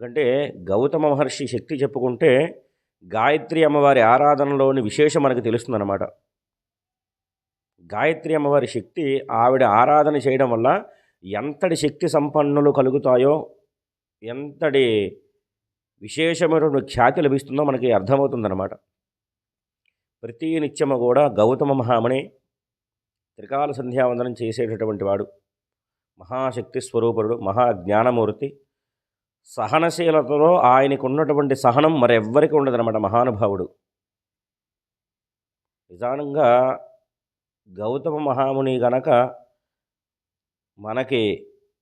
ఎందుకంటే గౌతమ మహర్షి శక్తి చెప్పుకుంటే గాయత్రి అమ్మవారి ఆరాధనలోని విశేషం మనకు తెలుస్తుందన్నమాట. గాయత్రి అమ్మవారి శక్తి ఆవిడ ఆరాధన చేయడం వల్ల ఎంతటి శక్తి సంపన్నులు కలుగుతాయో ఎంతటి విశేషమైన ఖ్యాతి లభిస్తుందో మనకి అర్థమవుతుందన్నమాట. ప్రతి నిత్యము కూడా గౌతమ మహామణి త్రికాల సంధ్యావందనం చేసేటటువంటి వాడు. మహాశక్తి స్వరూపుడు మహాజ్ఞానమూర్తి సహనశీలతలో ఆయనకు ఉన్నటువంటి సహనం మరెవ్వరికి ఉండదన్నమాట మహానుభావుడు. నిజానంగా గౌతమ మహాముని గనక మనకి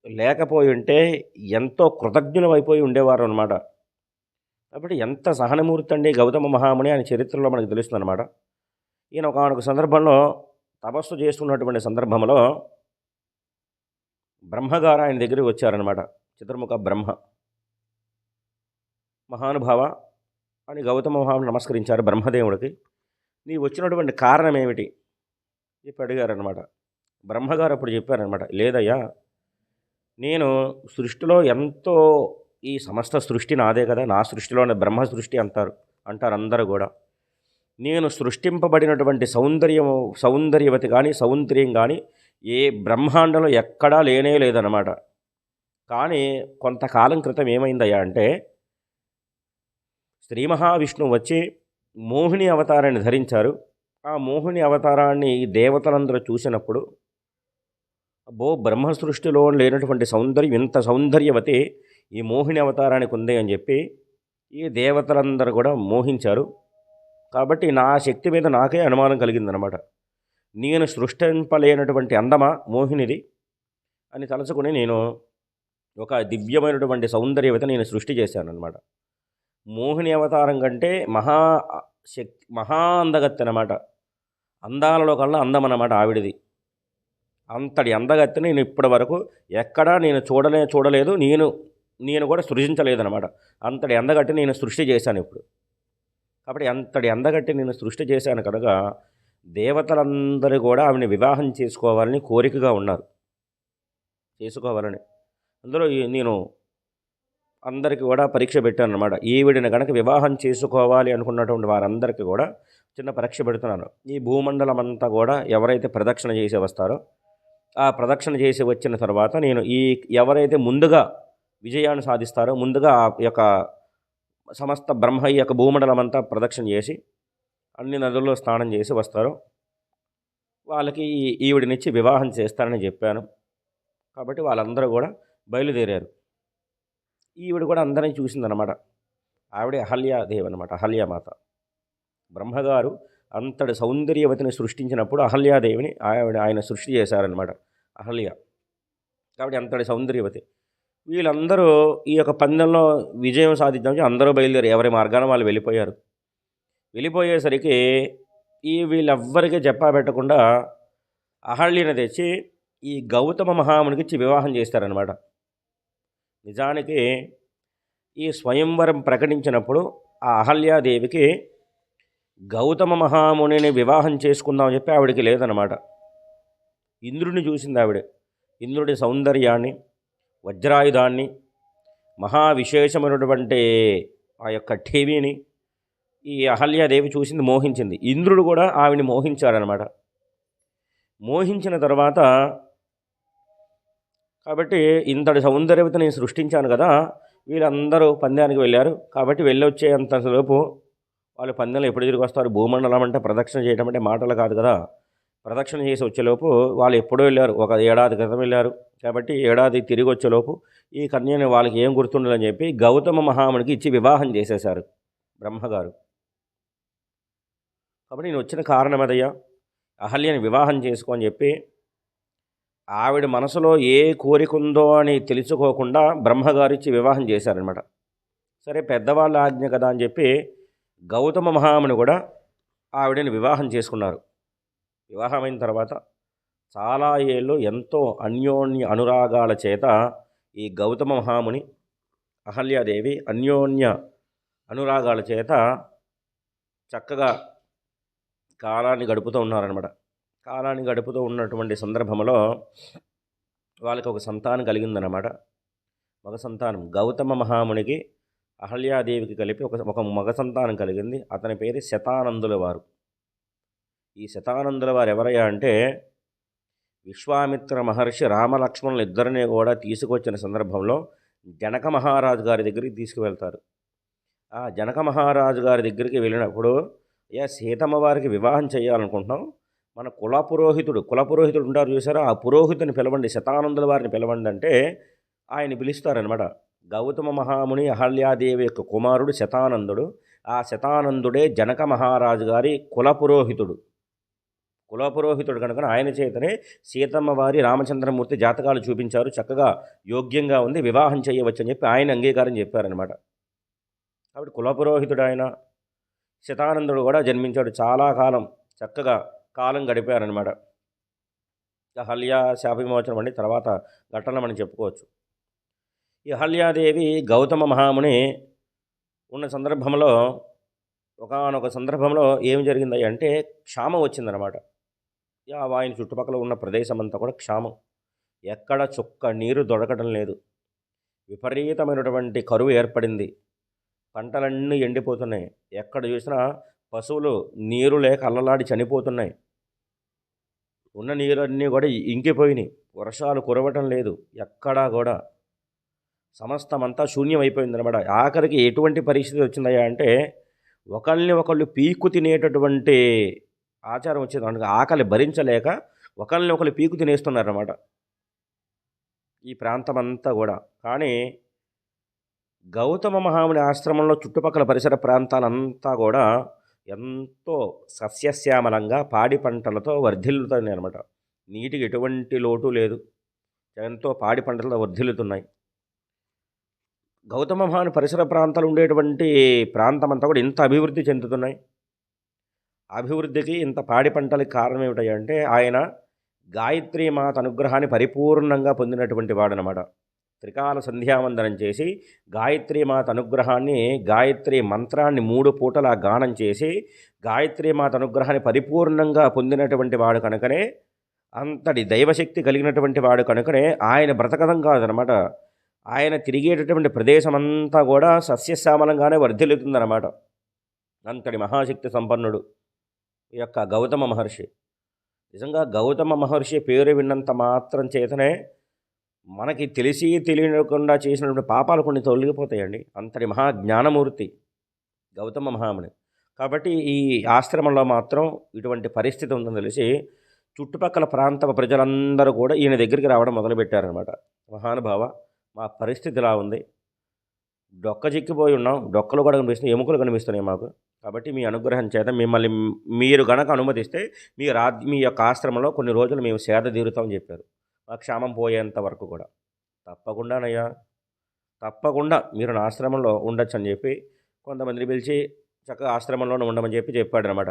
లేకపోయి ఉంటే ఎంతో కృతజ్ఞులమైపోయి ఉండేవారు అనమాట కాబట్టి ఎంత సహనమూర్తి అండి గౌతమ మహాముని ఆయన చరిత్రలో మనకు తెలుస్తుంది అనమాట ఈయన ఒకనొక సందర్భంలో తపస్సు చేస్తున్నటువంటి సందర్భంలో బ్రహ్మగారు ఆయన దగ్గరికి వచ్చారనమాట చిత్రముఖ బ్రహ్మ. మహానుభావ అని గౌతమ మహాను నమస్కరించారు బ్రహ్మదేవుడికి. నీ వచ్చినటువంటి కారణం ఏమిటి? చెప్పి అడిగారనమాట బ్రహ్మగారు అప్పుడు చెప్పారనమాట లేదయ్యా నేను సృష్టిలో ఎంతో ఈ సమస్త సృష్టి నాదే కదా నా సృష్టిలోనే బ్రహ్మ సృష్టి అంటారు అంటారు అందరూ కూడా. నేను సృష్టింపబడినటువంటి సౌందర్యము సౌందర్యవతి కానీ సౌందర్యం కానీ ఏ బ్రహ్మాండంలో ఎక్కడా లేనే లేదనమాట కానీ కొంతకాలం క్రితం ఏమైందయ్యా అంటే శ్రీ మహావిష్ణువు వచ్చి మోహిని అవతారాన్ని ధరించారు. ఆ మోహిని అవతారాన్ని ఈ దేవతలందరూ చూసినప్పుడు అబ్బో బ్రహ్మ సృష్టిలో లేనటువంటి సౌందర్యం ఇంత సౌందర్యవతి ఈ మోహిని అవతారానికి ఉంది అని చెప్పి ఈ దేవతలందరూ కూడా మోహించారు. కాబట్టి నా శక్తి మీద నాకే అనుమానం కలిగిందనమాట నేను సృష్టింపలేనటువంటి అందమా మోహినిది అని తలుచుకుని నేను ఒక దివ్యమైనటువంటి సౌందర్యవత నేను సృష్టి చేశాను అనమాట మోహిని అవతారం కంటే మహా శక్తి మహా అందగత్తె అనమాట అందాలలో కల్లా అందం అన్నమాట ఆవిడది. అంతటి అందగత్తె నేను ఇప్పటి వరకు ఎక్కడా నేను చూడలే చూడలేదు నేను నేను కూడా సృజించలేదనమాట అంతటి అందగట్టి నేను సృష్టి చేశాను ఇప్పుడు. కాబట్టి అంతటి అందగట్టి నేను సృష్టి చేశాను కనుక దేవతలందరూ కూడా ఆవిని వివాహం చేసుకోవాలని కోరికగా ఉన్నారు. చేసుకోవాలని. అందులో నేను అందరికీ కూడా పరీక్ష పెట్టాను అనమాట ఈవిడిని కనుక వివాహం చేసుకోవాలి అనుకున్నటువంటి వారందరికీ కూడా చిన్న పరీక్ష పెడుతున్నాను. ఈ భూమండలం అంతా కూడా ఎవరైతే ప్రదక్షిణ చేసి వస్తారో ఆ ప్రదక్షిణ చేసి వచ్చిన తర్వాత నేను ఈ ఎవరైతే ముందుగా విజయాన్ని సాధిస్తారో ముందుగా ఆ యొక్క సమస్త బ్రహ్మ ఈ యొక్క భూమండలం అంతా ప్రదక్షిణ చేసి అన్ని నదుల్లో స్నానం చేసి వస్తారో. వాళ్ళకి ఈ ఈవిడినిచ్చి వివాహం చేస్తానని చెప్పాను. కాబట్టి వాళ్ళందరూ కూడా బయలుదేరారు. ఈవిడ కూడా అందరినీ చూసిందనమాట ఆవిడే అహల్యాదేవి అనమాట అహల్యామాత బ్రహ్మగారు అంతటి సౌందర్యవతిని సృష్టించినప్పుడు అహల్యాదేవిని ఆవిడ ఆయన సృష్టి చేశారనమాట అహల్య. కాబట్టి అంతటి సౌందర్యవతి. వీళ్ళందరూ ఈ యొక్క పందెంలో విజయం సాధించడానికి అందరూ బయలుదేరి ఎవరి మార్గాన వాళ్ళు వెళ్ళిపోయారు. వెళ్ళిపోయేసరికి ఈ వీళ్ళెవ్వరికీ చెప్పా పెట్టకుండా అహల్యను తెచ్చి ఈ గౌతమ మహామునికి ఇచ్చి వివాహం చేస్తారనమాట నిజానికి ఈ స్వయంవరం ప్రకటించినప్పుడు ఆ అహల్యాదేవికి గౌతమ మహామునిని వివాహం చేసుకుందామని చెప్పి ఆవిడకి లేదనమాట ఇంద్రుడిని చూసింది ఆవిడ. ఇంద్రుడి సౌందర్యాన్ని వజ్రాయుధాన్ని మహా విశేషమైనటువంటి ఆ యొక్క ఠేవిని ఈ అహల్యాదేవి చూసింది మోహించింది. ఇంద్రుడు కూడా ఆవిని మోహించాడనమాట మోహించిన తర్వాత కాబట్టి ఇంతటి సౌందర్యత నేను సృష్టించాను కదా వీళ్ళందరూ పందానికి వెళ్ళారు. కాబట్టి వెళ్ళొచ్చేంతలోపు వాళ్ళు పందెంలో ఎప్పుడు తిరిగి వస్తారు? భూమండలం అంటే ప్రదక్షిణ చేయడం అంటే మాటలు కాదు కదా. ప్రదక్షిణ చేసి వచ్చేలోపు వాళ్ళు ఎప్పుడో వెళ్ళారు. ఒక ఏడాది క్రితం వెళ్ళారు. కాబట్టి ఏడాది తిరిగి వచ్చేలోపు ఈ కన్యని వాళ్ళకి ఏం గుర్తుండదని చెప్పి గౌతమ మహామునికి ఇచ్చి వివాహం చేసేశారు బ్రహ్మగారు. కాబట్టి నేను వచ్చిన కారణం అదయ్యా. అహల్యని వివాహం చేసుకో అని చెప్పి ఆవిడ మనసులో ఏ కోరిక ఉందో అని తెలుసుకోకుండా బ్రహ్మగారిచ్చి వివాహం చేశారనమాట సరే పెద్దవాళ్ళ ఆజ్ఞ కదా అని చెప్పి గౌతమ మహాముని కూడా ఆవిడని వివాహం చేసుకున్నారు. వివాహమైన తర్వాత చాలా ఏళ్ళు ఎంతో అన్యోన్య అనురాగాల చేత ఈ గౌతమ మహాముని అహల్యాదేవి అన్యోన్య అనురాగాల చేత చక్కగా కాలాన్ని గడుపుతూ ఉన్నారనమాట కాలాన్ని గడుపుతూ ఉన్నటువంటి సందర్భంలో వాళ్ళకి ఒక సంతానం కలిగిందనమాట మగ సంతానం. గౌతమ మహామునికి అహల్యాదేవికి కలిపి ఒక ఒక మగ సంతానం కలిగింది. అతని పేరు శతానందుల వారు. ఈ శతానందుల వారు ఎవరయ్యా అంటే విశ్వామిత్ర మహర్షి రామలక్ష్మణులు ఇద్దరిని కూడా తీసుకొచ్చిన సందర్భంలో జనక మహారాజు గారి దగ్గరికి తీసుకువెళ్తారు. ఆ జనక మహారాజు గారి దగ్గరికి వెళ్ళినప్పుడు అయ్యా సీతమ్మ వారికి వివాహం చేయాలనుకుంటున్నాం. మన కుల పురోహితుడు కుల పురోహితుడు ఉంటారు చూసారా? ఆ పురోహితుని పిలవండి శతానందుల వారిని పిలవండి అంటే ఆయన పిలుస్తారనమాట గౌతమ మహాముని అహల్యాదేవి యొక్క కుమారుడు శతానందుడు. ఆ శతానందుడే జనక మహారాజు గారి కుల పురోహితుడు కుల పురోహితుడు కనుక ఆయన చేతనే సీతమ్మ వారి రామచంద్రమూర్తి జాతకాలు చూపించారు. చక్కగా యోగ్యంగా ఉంది వివాహం చేయవచ్చు అని చెప్పి ఆయన అంగీకారం చెప్పారనమాట కాబట్టి కుల పురోహితుడు ఆయన శతానందుడు కూడా జన్మించాడు చాలా కాలం. చక్కగా కాలం గడిపారనమాట హల్యా శాపవిమోచనం అండి తర్వాత ఘటన మనం చెప్పుకోవచ్చు. ఈ హల్యాదేవి గౌతమ మహాముని ఉన్న సందర్భంలో ఒకనొక సందర్భంలో ఏం జరిగింది అంటే క్షామం వచ్చిందనమాట ఆయన చుట్టుపక్కల ఉన్న ప్రదేశం అంతా కూడా క్షామం. ఎక్కడ చుక్క నీరు దొరకడం లేదు. విపరీతమైనటువంటి కరువు ఏర్పడింది. పంటలన్నీ ఎండిపోతున్నాయి. ఎక్కడ చూసినా పశువులు నీరు లేక అల్లలాడి చనిపోతున్నాయి. ఉన్న నీరన్నీ కూడా ఇంకిపోయినాయి. వర్షాలు కురవటం లేదు. ఎక్కడా కూడా. సమస్తమంతా శూన్యం అయిపోయిందనమాట ఆఖరికి ఎటువంటి పరిస్థితి వచ్చిందయ్యా అంటే ఒకళ్ళని ఒకళ్ళు పీకు తినేటటువంటి ఆచారం వచ్చింది. అందుకే ఆకలి భరించలేక ఒకళ్ళని ఒకళ్ళు పీకు తినేస్తున్నారన్నమాట ఈ ప్రాంతం అంతా కూడా. కానీ గౌతమ మహాముని ఆశ్రమంలో చుట్టుపక్కల పరిసర ప్రాంతాలంతా కూడా ఎంతో సస్యశ్యామలంగా పాడి పంటలతో వర్ధిల్లుతున్నాయి అనమాట నీటికి ఎటువంటి లోటు లేదు. ఎంతో పాడి పంటలతో వర్ధిల్లుతున్నాయి. గౌతమ మహాని పరిసర ప్రాంతాలు ఉండేటువంటి ప్రాంతం అంతా కూడా ఇంత అభివృద్ధి చెందుతున్నాయి. అభివృద్ధికి ఇంత పాడి పంటలకి కారణం ఏమిటంటే ఆయన గాయత్రి మాత అనుగ్రహాన్ని పరిపూర్ణంగా పొందినటువంటి వాడనమాట త్రికాల సంధ్యావందనం చేసి గాయత్రి మాత అనుగ్రహాన్ని గాయత్రి మంత్రాన్ని మూడు పూటలా గానం చేసి గాయత్రి మాత అనుగ్రహాన్ని పరిపూర్ణంగా పొందినటువంటి వాడు కనుకనే అంతటి దైవశక్తి కలిగినటువంటి వాడు కనుకనే ఆయన బ్రతకదం కాదనమాట. ఆయన తిరిగేటటువంటి ప్రదేశం అంతా కూడా సస్యశ్యామలంగానే వర్ధిల్లుతుందన్నమాట అంతటి మహాశక్తి సంపన్నుడు ఈ యొక్క గౌతమ మహర్షి. నిజంగా గౌతమ మహర్షి పేరు విన్నంత మాత్రం చేతనే మనకి తెలిసి తెలియకుండా చేసినటువంటి పాపాలు కొన్ని తొలగిపోతాయండి. అంతటి మహా జ్ఞానమూర్తి గౌతమ మహాముని. కాబట్టి ఈ ఆశ్రమంలో మాత్రం ఇటువంటి పరిస్థితి ఉందని తెలిసి చుట్టుపక్కల ప్రాంత ప్రజలందరూ కూడా ఈయన దగ్గరికి రావడం మొదలుపెట్టారనమాట మహానుభావ మా పరిస్థితి ఇలా ఉంది. డొక్క చిక్కిపోయి ఉన్నాం. డొక్కలు కూడా కనిపిస్తున్నాయి. ఎముకలు కనిపిస్తున్నాయి మాకు. కాబట్టి మీ అనుగ్రహం చేత మిమ్మల్ని మీరు గనక అనుమతిస్తే మీ రా మీ యొక్క ఆశ్రమంలో కొన్ని రోజులు మేము సేద తీరుతామని చెప్పారు. మా క్షామం పోయేంత వరకు కూడా. తప్పకుండానయ్యా తప్పకుండా మీరు నా ఆశ్రమంలో ఉండొచ్చు అని చెప్పి కొంతమందిని పిలిచి చక్కగా ఆశ్రమంలోనే ఉండమని చెప్పి చెప్పాడనమాట.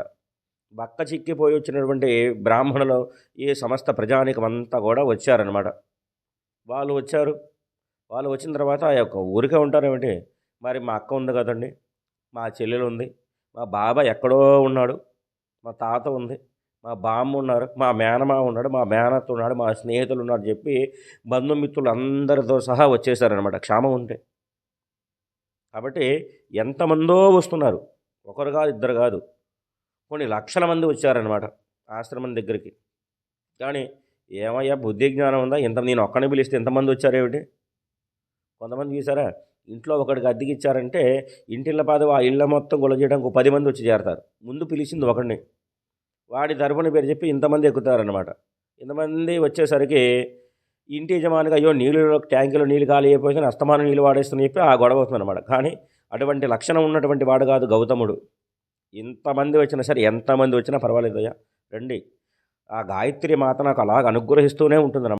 బక్క చిక్కిపోయి వచ్చినటువంటి బ్రాహ్మణులు ఈ సమస్త ప్రజానికం అంతా కూడా వచ్చారనమాట. వాళ్ళు వచ్చారు. వాళ్ళు వచ్చిన తర్వాత ఆ యొక్క ఊరికే ఉంటారేమిటి? మరి మా అక్క ఉంది కదండి. మా చెల్లెలు ఉంది. మా బాబాయ్ ఎక్కడో ఉన్నాడు. మా తాత ఉంది. మా బామ్మ ఉన్నారు మా మేనమా ఉన్నాడు మా మేనత్త ఉన్నాడు మా స్నేహితులు ఉన్నారు చెప్పి బంధుమిత్రులు అందరితో సహా వచ్చేసారనమాట క్షామం ఉంటే. కాబట్టి ఎంతమందో వస్తున్నారు. ఒకరు కాదు ఇద్దరు కాదు. కొన్ని లక్షల మంది వచ్చారనమాట ఆశ్రమం దగ్గరికి. కానీ ఏమయ్యా బుద్ధి జ్ఞానం ఉందా? ఇంత నేను ఒక్కడిని పిలిస్తే ఎంతమంది వచ్చారేమిటి కొంతమంది చూసారా? ఇంట్లో ఒకడికి అద్దెకి ఇచ్చారంటే ఇంటిళ్ళ పాద ఆ ఇళ్ళ మొత్తం గొల చేయడానికి పది మంది వచ్చి చేరతారు. ముందు పిలిచింది ఒకడిని. వాడి తరపున పేరు చెప్పి ఇంతమంది ఎక్కుతారనమాట ఇంతమంది వచ్చేసరికి ఇంటి యజమానిగా అయ్యో నీళ్ళు ట్యాంకులో నీళ్ళు ఖాళీ అయిపోయి అస్తమానం నీళ్ళు వాడేస్తుందని చెప్పి ఆ గొడవ అవుతుందన్నమాట. కానీ అటువంటి లక్షణం ఉన్నటువంటి వాడు కాదు గౌతముడు. ఇంతమంది వచ్చినా సరే ఎంతమంది వచ్చినా పర్వాలేదయ్యా. రండి. ఆ గాయత్రి మాత నాకు అలాగ అనుగ్రహిస్తూనే ఉంటుందన్నమాట.